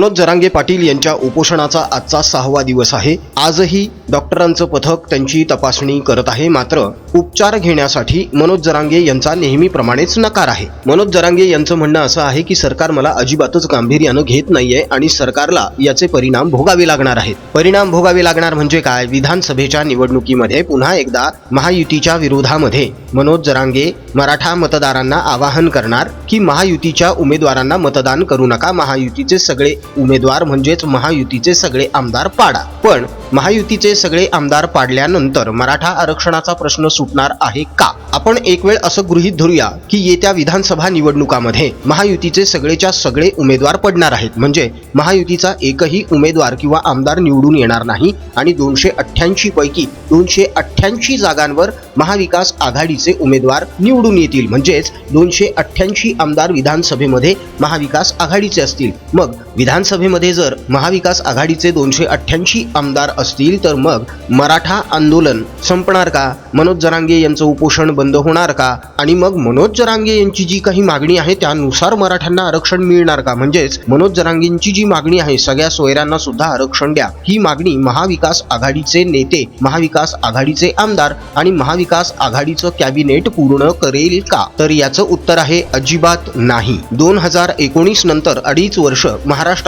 मनोज जरांगे पाटील यांच्या उपोषणाचा आजचा सहावा दिवस आहे. आजही डॉक्टरांचं पथक त्यांची तपासणी करत आहे. मात्र उपचार घेण्यासाठी मनोज जरांगे यांचा नेहमीप्रमाणेच नकार आहे. मनोज जरांगे यांचं म्हणणं असं आहे की सरकार मला अजिबातच गांभीर्यानं घेत नाहीये आणि सरकारला याचे परिणाम भोगावे लागणार आहेत. परिणाम भोगावे लागणार म्हणजे काय? विधानसभेच्या निवडणुकीमध्ये पुन्हा एकदा महायुतीच्या विरोधामध्ये मनोज जरांगे मराठा मतदारांना आवाहन करणार की महायुतीच्या उमेदवारांना मतदान करू नका. महायुतीचे सगळे उमेदवार म्हणजेच महायुतीचे सगळे आमदार पाडा. पण महायुतीचे सगळे आमदार पाडल्यानंतर मराठा आरक्षणाचा प्रश्न सुटणार आहे का? आपण एक वेळ असं गृहीत धरूया की येत्या विधानसभा निवडणुकामध्ये महायुतीचे सगळेच्या सगळे उमेदवार पडणार आहेत. म्हणजे महायुतीचा एकही उमेदवार किंवा आमदार निवडून येणार नाही आणि दोनशे अठ्ठ्याऐंशी पैकी दोनशे अठ्ठ्याऐंशी जागांवर महाविकास आघाडीचे उमेदवार निवडून येतील. म्हणजेच दोनशे अठ्ठ्याऐंशी आमदार विधानसभेमध्ये महाविकास आघाडीचे असतील. मग विधान विधानसभेमध्ये जर महाविकास आघाडीचे दोनशे अठ्ठ्याऐंशी आमदार असतील तर मग मराठा आंदोलन संपणार का? मनोज जरांगे यांचं उपोषण बंद होणार का? आणि मग मनोज जरांगे यांची जी काही मागणी आहे त्यानुसार मराठ्यांना आरक्षण मिळणार का? म्हणजेच मनोज जरांगेंची जी मागणी आहे सगळ्या सोयऱ्यांना सुद्धा आरक्षण द्या. ही मागणी महाविकास आघाडीचे नेते महाविकास आघाडीचे आमदार आणि महाविकास आघाडीचं कॅबिनेट पूर्ण करेल का? तर याचं उत्तर आहे अजिबात नाही. दोन हजार एकोणीस नंतर अडीच वर्ष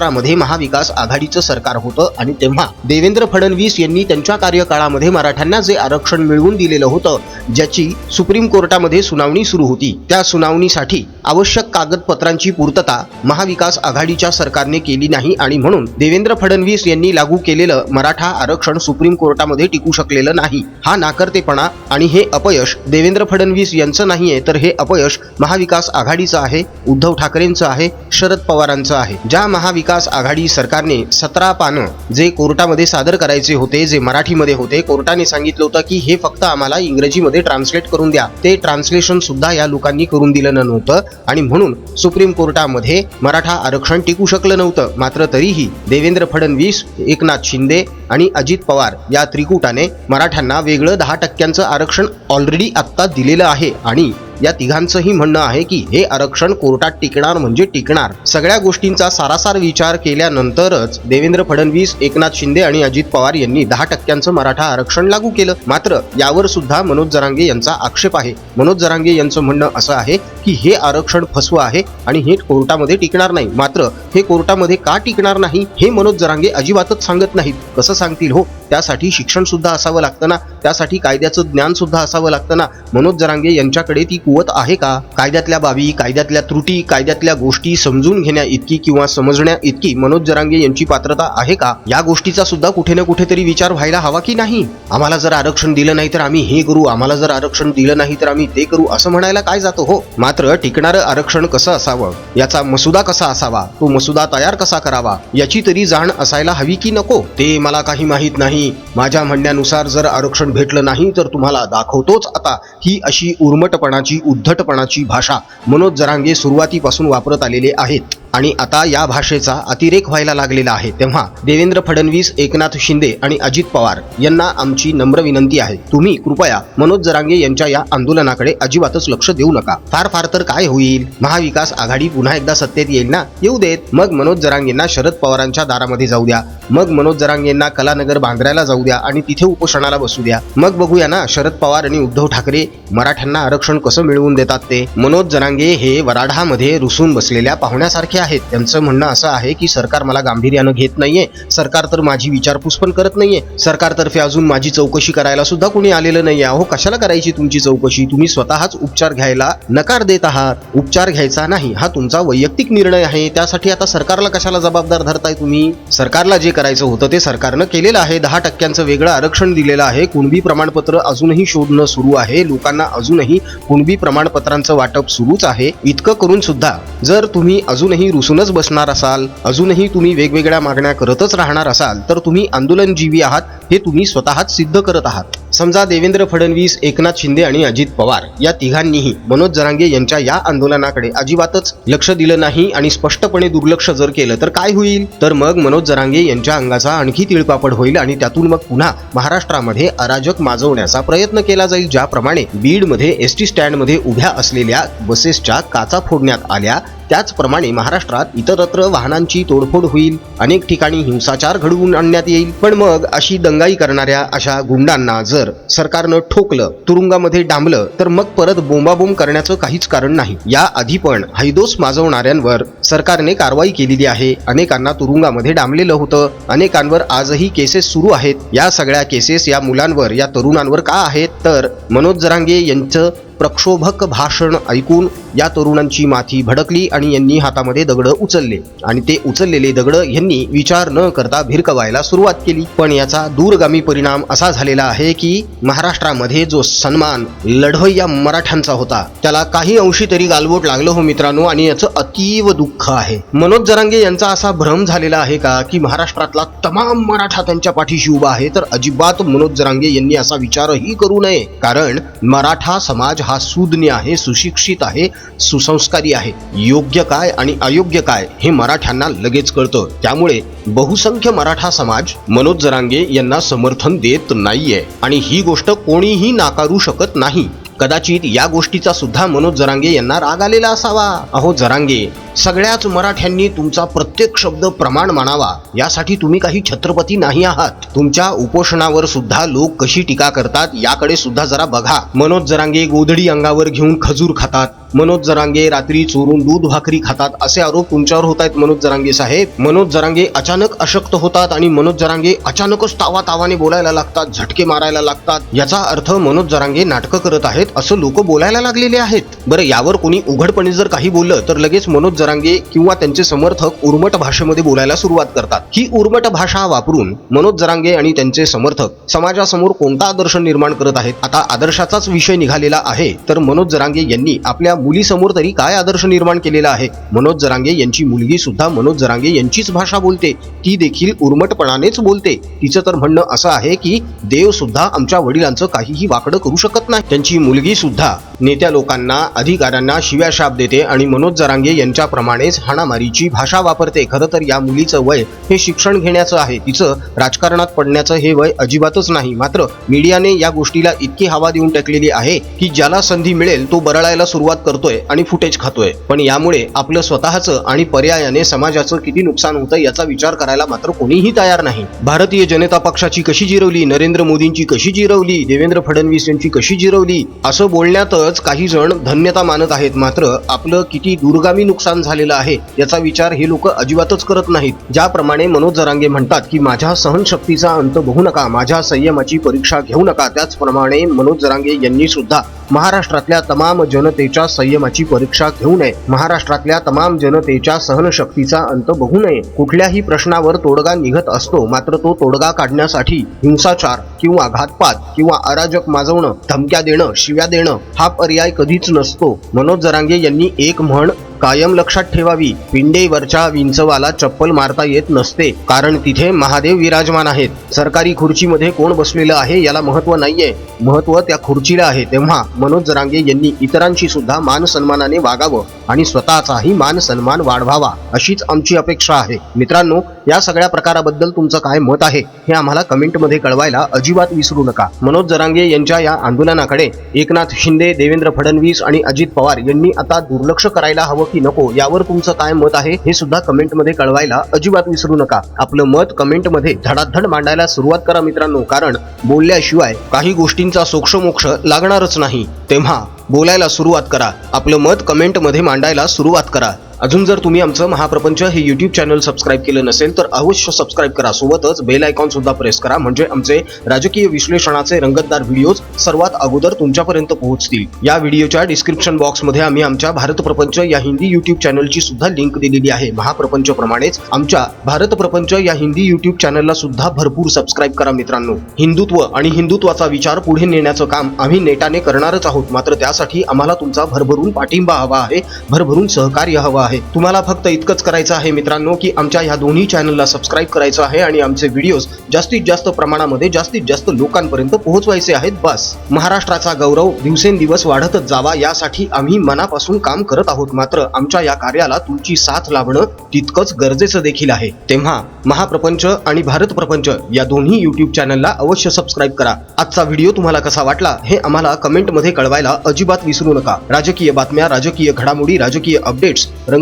सतरामध्ये महाविकास आघाडीचं सरकार होतं आणि तेव्हा देवेंद्र फडणवीस यांनी त्यांच्या कार्यकाळामध्ये मराठ्यांना जे आरक्षण मिळवून दिलेलं होतं ज्याची सुप्रीम कोर्टामध्ये सुनावणी सुरू होती त्या सुनावणीसाठी आवश्यक कागदपत्रांची पूर्तता महाविकास आघाडीच्या सरकारने केली नाही आणि म्हणून देवेंद्र फडणवीस यांनी लागू केलेलं मराठा आरक्षण सुप्रीम कोर्टामध्ये टिकू शकलेलं नाही. हा नाकर्तेपणा आणि हे अपयश देवेंद्र फडणवीस यांचं नाहीये तर हे अपयश महाविकास आघाडीचं आहे उद्धव ठाकरेंचं आहे शरद पवारांचं आहे. ज्या महाविकास आघाडी सरकारने सतरा पानं जे कोर्टामध्ये सादर करायचे होते जे मराठीमध्ये होते कोर्टाने सांगितलं होतं की हे फक्त आम्हाला इंग्रजीमध्ये ट्रान्सलेट करून द्या. ते ट्रान्सलेशन सुद्धा या लोकांनी करून दिलं नव्हतं आणि म्हणून सुप्रीम कोर्टामध्ये मराठा आरक्षण टिकू शकलं नव्हतं. मात्र तरीही देवेंद्र फडणवीस एकनाथ शिंदे आणि अजित पवार या त्रिकुटाने मराठ्यांना वेगळं दहा टक्क्यांचं आरक्षण ऑलरेडी आत्ता दिलेलं आहे आणि या तिघांचंही म्हणणं आहे की हे आरक्षण कोर्टात टिकणार म्हणजे टिकणार. सगळ्या गोष्टींचा सारासार विचार केल्यानंतरच देवेंद्र फडणवीस एकनाथ शिंदे आणि अजित पवार यांनी दहा टक्क्यांचं मराठा आरक्षण लागू केलं. मात्र यावर सुद्धा मनोज जरांगे यांचा आक्षेप आहे. मनोज जरांगे यांचं म्हणणं असं आहे की हे आरक्षण फसवं आहे आणि हे कोर्टामध्ये टिकणार नाही. मात्र हे कोर्टामध्ये का टिकणार नाही हे मनोज जरांगे अजिबातच सांगत नाहीत. कसं सांगतील हो? त्यासाठी शिक्षण सुद्धा असावं लागतं ना? त्यासाठी कायद्याचं ज्ञान सुद्धा असावं लागतं ना. मनोज जरांगे यांच्याकडे ती कुवत आहे का? कायद्यातल्या बाबी कायद्यातल्या त्रुटी कायद्यातल्या गोष्टी समजून घेण्या इतकी किंवा समजण्या इतकी मनोज जरांगे यांची पात्रता आहे का? या गोष्टीचा सुद्धा कुठे ना कुठेतरी विचार व्हायला हवा की नाही? आम्हाला जर आरक्षण दिलं नाही तर आम्ही हे करू आम्हाला जर आरक्षण दिलं नाही तर आम्ही ते करू असं म्हणायला काय जातं हो? मात्र टिकणारं आरक्षण कसं असावं? याचा मसुदा कसा असावा? तो मसुदा तयार कसा करावा? याची तरी जाण असायला हवी की नको? ते मला काही माहीत नाही. माझ्या म्हणण्यानुसार जर आरक्षण भेटलं नाही तर तुम्हाला दाखवतोच आता. ही अशी उर्मटपणाची उद्धटपणाची भाषा मनोज जरांगे सुरुवातीपासून वापरत आलेले आहेत. आणि आता या भाषेचा अतिरेक व्हायला लागलेला आहे. तेव्हा देवेंद्र फडणवीस एकनाथ शिंदे आणि अजित पवार यांना आमची नम्र विनंती आहे. तुम्ही कृपया मनोज जरांगे यांच्या या आंदोलनाकडे अजिबातच लक्ष देऊ नका. फार फार तर काय होईल? महाविकास आघाडी पुन्हा एकदा सत्तेत येईल ना? येऊ देत. मग मनोज जरांगेंना शरद पवारांच्या दारामध्ये जाऊ द्या. मग मनोज जरांगेंना कलानगर बांद्र्याला जाऊ द्या आणि तिथे उपोषणाला बसू द्या. मग बघूया ना शरद पवार आणि उद्धव ठाकरे मराठ्यांना आरक्षण कसं मिळवून देतात ते? मनोज जरांगे हे वराढामध्ये रुसून बसलेल्या पाहुण्यासारखे आहेत. त्यांचं म्हणणं असं आहे की सरकार मला गांभीर्यानं घेत नाहीये. सरकार तर माझी विचारपूस पण करत नाहीये. सरकारतर्फे अजून माझी चौकशी करायला सुद्धा कोणी आलेलं नाहीये. अहो कशाला करायची तुमची चौकशी? तुम्ही स्वतःच उपचार घ्यायला नकार देत आहात. उपचार घ्यायचा नाही. हा तुमचा वैयक्तिक निर्णय आहे. त्यासाठी आता सरकारला कशाला जबाबदार धरताय तुम्ही? सरकारला जे करायचं होतं ते सरकारनं केलेलं आहे. दहा टक्क्यांचं वेगळं आरक्षण दिलेलं आहे. कुणबी प्रमाणपत्र अजूनही शोधणं सुरू आहे. लोकांना अजूनही कुणबी प्रमाणपत्रांचं वाटप सुरूच आहे. इतकं करून सुद्धा जर तुम्ही अजूनही रुसूनच बसणार असाल अजूनही तुम्ही वेगवेगळ्या मागण्या करतच राहणार असाल तर तुम्ही आंदोलनजीवी आहात हे तुम्ही स्वतःच सिद्ध करत आहात. समजा देवेंद्र फडणवीस एकनाथ शिंदे आणि अजित पवार या तिघांनीही मनोज जरांगे यांच्या या आंदोलनाकडे अजिबातच लक्ष दिलं नाही आणि स्पष्टपणे दुर्लक्ष जर केलं तर काय होईल? तर मग मनोज जरांगे यांच्या अंगाचा आणखी तिळपापड होईल आणि त्यातून मग पुन्हा महाराष्ट्रामध्ये अराजक माजवण्याचा प्रयत्न केला जाईल ज्याप्रमाणे बीडमध्ये एस टी स्टँडमध्ये उभ्या असलेल्या बसेसच्या काचा फोडण्यात आल्या त्याचप्रमाणे महाराष्ट्रात इतरत्र वाहनांची तोडफोड होईल अनेक ठिकाणी हिंसाचार घडवून आणण्यात येईल. पण मग अशी दंगाई करणाऱ्या अशा गुंडांना जर सरकारनं ठोकलं तुरुंगामध्ये डांबलं तर मग परत बोंबाबोंब करण्याचं काहीच कारण नाही. या आधी पण हैदोस माजवणाऱ्यांवर सरकारने कारवाई केलेली आहे. अनेकांना तुरुंगामध्ये डांबलेलं होतं. अनेकांवर आजही केसेस सुरू आहेत. या सगळ्या केसेस या मुलांवर या तरुणांवर का आहेत? तर मनोज जरांगे यांचं प्रक्षोभक भाषण ऐकून या तरुणांची माथी भडकली आणि यांनी हातामध्ये दगड उचलले. आणि ते उचललेले दगड यांनी विचार न करता भिरकवायला सुरुवात केली. पण याचा दूरगामी परिणाम असा झालेला आहे की महाराष्ट्रामध्ये जो सन्मान लढवय्या मराठ्यांचा होता त्याला काही अंशी तरी गालबोट लागलं हो मित्रांनो आणि याचं अतीव दुःख आहे. मनोज जरांगे यांचा असा भ्रम झालेला आहे का की महाराष्ट्रातला तमाम मराठा त्यांच्या पाठीशी उभा आहे तर अजिबात मनोज जरांगे यांनी असा विचारही करू नये. कारण मराठा समाज हा सुज्ञ आहे सुशिक्षित आहे सुसंस्कारी आहे. योग्य काय आणि अयोग्य काय हे मराठ्यांना लगेच कळतं. त्यामुळे बहुसंख्य मराठा समाज मनोज जरांगे यांना समर्थन देत नाहीये. आणि ही गोष्ट कोणीही नाकारू शकत नाही. कदाचित या गोष्टीचा सुद्धा मनोज जरांगे यांना राग आलेला असावा. अहो जरांगे सगळ्याच मराठ्यांनी तुमचा प्रत्येक शब्द प्रमाण मानावा. यासाठी तुम्ही काही छत्रपती नाही आहात. तुमच्या उपोषणावर सुद्धा लोक कशी टीका करतात याकडे सुद्धा जरा बघा. मनोज जरांगे गोधडी अंगावर घेऊन खजूर खातात. मनोज जरांगे रात्री चोरून दूध भाकरी खातात असे आरोप तुमच्यावर होत आहेत मनोज जरांगे साहेब. मनोज जरांगे अचानक अशक्त होतात आणि मनोज जरांगे अचानकच तावा तावाने बोलायला लागतात झटके मारायला लागतात. याचा अर्थ मनोज जरांगे नाटकं करत आहेत असं लोक बोलायला लागलेले आहेत. बरं यावर कोणी उघडपणे जर काही बोललं तर लगेच मनोज जरांगे किंवा त्यांचे समर्थक उर्मट भाषेमध्ये बोलायला सुरुवात करतात. ही उर्मट भाषा वापरून मनोज जरांगे आणि त्यांचे समर्थक समाजासमोर कोणता आदर्श निर्माण करत आहेत? आता आदर्शाचाच विषय निघालेला आहे. तर मनोज जरांगे यांनी आपल्या मुलीसमोर तरी काय आदर्श निर्माण केलेला आहे? मनोज जरांगे यांची मुलगी सुद्धा मनोज जरांगे यांचीच भाषा बोलते. ती देखील उर्मटपणानेच बोलते. तिचं तर म्हणणं असं आहे की देव सुद्धा आमच्या वडिलांचं काहीही वाकडं करू शकत नाही. त्यांची मुलगी सुद्धा नेत्या लोकांना अधिकाऱ्यांना शिव्या शाप देते आणि मनोज जरांगे यांच्याप्रमाणेच हाणामारीची भाषा वापरते. खरं तर या मुलीचं वय हे शिक्षण घेण्याचं आहे. तिचं राजकारणात पडण्याचं हे वय अजिबातच नाही. मात्र मीडियाने या गोष्टीला इतकी हवा देऊन टाकलेली आहे की ज्याला संधी मिळेल तो बरळायला सुरुवात करतोय आणि फुटेज खातोय. पण यामुळे आपलं स्वतःचं आणि पर्यायाने समाजाचं किती नुकसान होतं याचा विचार करायला मात्र कोणीही तयार नाही. भारतीय जनता पक्षाची कशी जिरवली? नरेंद्र मोदींची कशी जिरवली? देवेंद्र फडणवीस यांची कशी जिरवली? असं बोलण्यातच खरंच काही जण धन्यता मानत आहेत. मात्र आपलं किती दूरगामी नुकसान झालेलं आहे याचा विचार हे लोक अजिबातच करत नाहीत. ज्याप्रमाणे मनोज जरांगे म्हणतात की माझ्या सहनशक्तीचा अंत बघू नका माझ्या संयमाची परीक्षा घेऊ नका. त्याचप्रमाणे मनोज जरांगे यांनी सुद्धा महाराष्ट्रातल्या तमाम जनतेच्या संयमाची परीक्षा घेऊ नये. महाराष्ट्रातल्या तमाम जनतेच्या सहनशक्तीचा अंत बघू नये. कुठल्याही प्रश्नावर तोडगा निघत असतो मात्र तो तोडगा काढण्यासाठी हिंसाचार किंवा घातपात किंवा अराजक माजवणं धमक्या देणं शिव्या देणं हा पर्याय कधीच नसतो. मनोज जरांगे यांनी एक म्हण कायम लक्षात ठेवावी. पिंडेवरच्या विंचवाला चप्पल मारता येत नसते कारण तिथे महादेव विराजमान आहेत. सरकारी खुर्चीमध्ये कोण बसलेलं आहे याला महत्त्व नाहीये. महत्त्व त्या खुर्चीला आहे. तेव्हा मनोज जरांगे यांनी इतरांशी सुद्धा मान सन्मानाने वागावं आणि स्वतःचाही मान सन्मान वाढवावा अशीच आमची अपेक्षा आहे. मित्रांनो या सगळ्या प्रकाराबद्दल तुमचं काय मत आहे हे आम्हाला कमेंटमध्ये कळवायला अजिबात विसरू नका. मनोज जरांगे यांच्या या आंदोलनाकडे एकनाथ शिंदे देवेंद्र फडणवीस आणि अजित पवार यांनी आता दुर्लक्ष करायला हवं की नको यावर तुमचं काय मत आहे हे सुद्धा कमेंटमध्ये कळवायला अजिबात विसरू नका. आपलं मत कमेंटमध्ये धडाधड मांडायला सुरुवात करा मित्रांनो कारण बोलल्याशिवाय काही गोष्टींचा सोक्षमोक्ष लागणारच नाही. तेव्हा बोलायला सुरुवात करा. आपलं मत कमेंटमध्ये मांडायला सुरुवात करा. अजून जर तुम्ही आमचं महाप्रपंच हे युट्यूब चॅनल सबस्क्राईब केलं नसेल तर अवश्य सबस्क्राईब करा. सोबतच बेल आयकॉन सुद्धा प्रेस करा. म्हणजे आमचे राजकीय विश्लेषणाचे रंगतदार व्हिडिओज सर्वात अगोदर तुमच्यापर्यंत पोहोचतील. या व्हिडिओच्या डिस्क्रिप्शन बॉक्समध्ये आम्ही आमच्या भारत प्रपंच या हिंदी युट्यूब चॅनलची सुद्धा लिंक दिलेली आहे. महाप्रपंच प्रमाणेच आमच्या भारत प्रपंच या हिंदी युट्यूब चॅनलला सुद्धा भरपूर सबस्क्राईब करा मित्रांनो. हिंदुत्व आणि हिंदुत्वाचा विचार पुढे नेण्याचं काम आम्ही नेटाने करणारच आहोत. मात्र त्यासाठी आम्हाला तुमचा भरभरून पाठिंबा हवा आहे. भरभरून सहकार्य हवं आहे. आहे. तुम्हाला फक्त इतकंच करायचं आहे मित्रांनो की आमच्या ह्या दोन्ही चॅनलला सबस्क्राईब करायचं आहे आणि आमचे व्हिडिओज जास्तीत जास्त प्रमाणामध्ये जास्तीत जास्त लोकांपर्यंत पोहोचवायचे आहेत. बस. महाराष्ट्राचा गौरव दिवसेंदिवस वाढतच जावा यासाठी आम्ही मनापासून काम करत आहोत. मात्र आमच्या या कार्याला तुमची साथ लाभणं तितकंच गरजेचं देखील आहे. तेव्हा महाप्रपंच आणि भारत प्रपंच या दोन्ही युट्यूब चॅनलला अवश्य सबस्क्राईब करा. आजचा व्हिडिओ तुम्हाला कसा वाटला हे आम्हाला कमेंटमध्ये कळवायला अजिबात विसरू नका. राजकीय बातम्या राजकीय घडामोडी राजकीय अपडेट्स रंग